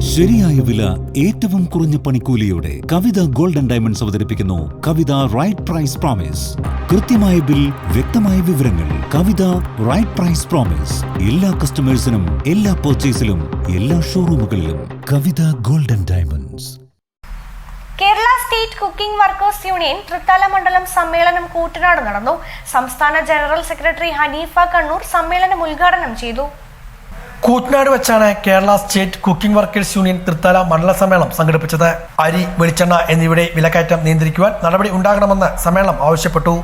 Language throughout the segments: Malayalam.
ശരിയായ വില ഏറ്റവും കുറഞ്ഞ പണിക്കൂലിയോടെ കവിത ഗോൾഡൻ ഡയമണ്ട്സ് അവതരിപ്പിക്കുന്നു കവിത റൈറ്റ് പ്രൈസ് പ്രോമിസ്. കൃത്യമായ ബിൽ വ്യക്തമായ വിവരങ്ങൾ. Kavitha right price promise. എല്ലാ കസ്റ്റമേഴ്സിനും എല്ലാ പർച്ചേസിലും എല്ലാ ഷോറൂമുകളിലും Kavitha golden diamonds. Kerala state cooking workers union Thrithala മണ്ഡലം സമ്മേളനം കൂട്ടനാട് നടന്നു. സംസ്ഥാന ജനറൽ സെക്രട്ടറി ഹനീഫ കണ്ണൂർ സമ്മേളനം ഉദ്ഘാടനം ചെയ്തു. കൂറ്റനാട് വെച്ചാണ് Kerala state cooking workers union Thrithala മണ്ഡല സമ്മേളനം സംഘടിപ്പിച്ചത്. അരി വെളിച്ചെണ്ണ എന്നിവയുടെ വിലക്കയറ്റം നിയന്ത്രിക്കുവാൻ നടപടി ഉണ്ടാകണമെന്ന് സമ്മേളനം ആവശ്യപ്പെട്ടു.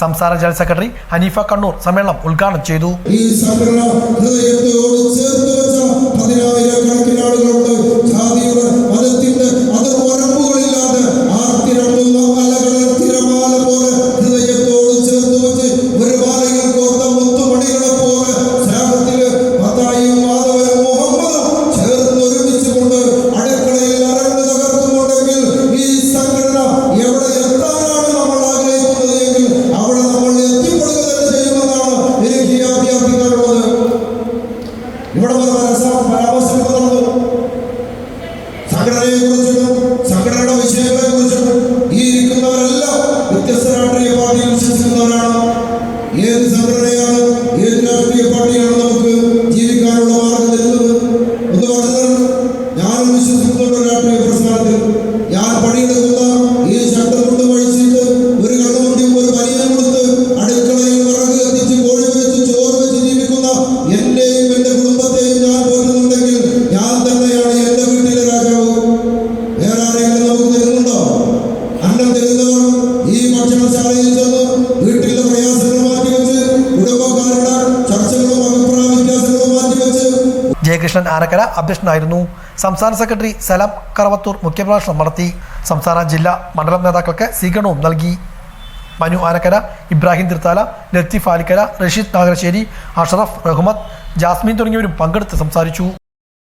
സംസ്ഥാന ജനറൽ സെക്രട്ടറി ഹനീഫ കണ്ണൂർ സമ്മേളനം ഉദ്ഘാടനം ചെയ്തു. ഈ ഇവിടെ വന്ന് മനസ്സിലാക്കാൻ പരാമർശങ്ങൾ നടന്നു സംഘടനയെ കുറിച്ചിട്ടും സംഘടനയുടെ വിഷയങ്ങളെ കുറിച്ചിട്ടും ഈ ഇരിക്കുന്നവരെല്ലാം വ്യത്യസ്ത രാഷ്ട്രീയ പാർട്ടിയിൽ വിശ്വസിക്കുന്നവരാണ്. ഏത് സംഘടനയാണ് ഏത് രാഷ്ട്രീയ പാർട്ടിയാണ് ജയകൃഷ്ണൻ ആനക്കര അധ്യക്ഷനായിരുന്നു. സംസ്ഥാന സെക്രട്ടറി സലാം കറവത്തൂർ മുഖ്യപ്രഭാഷണം നടത്തി. സംസ്ഥാന ജില്ലാ മണ്ഡലം നേതാക്കൾക്ക് സ്വീകരണവും നൽകി. മനു ആനക്കര ഇബ്രാഹിം തിർത്താല ലത്തീഫ് ആലിക്കര റഷീദ് നാഗരശ്ശേരി അഷറഫ് റഹ്മത്ത് ജാസ്മിൻ തുടങ്ങിയവരും പങ്കെടുത്ത് സംസാരിച്ചു.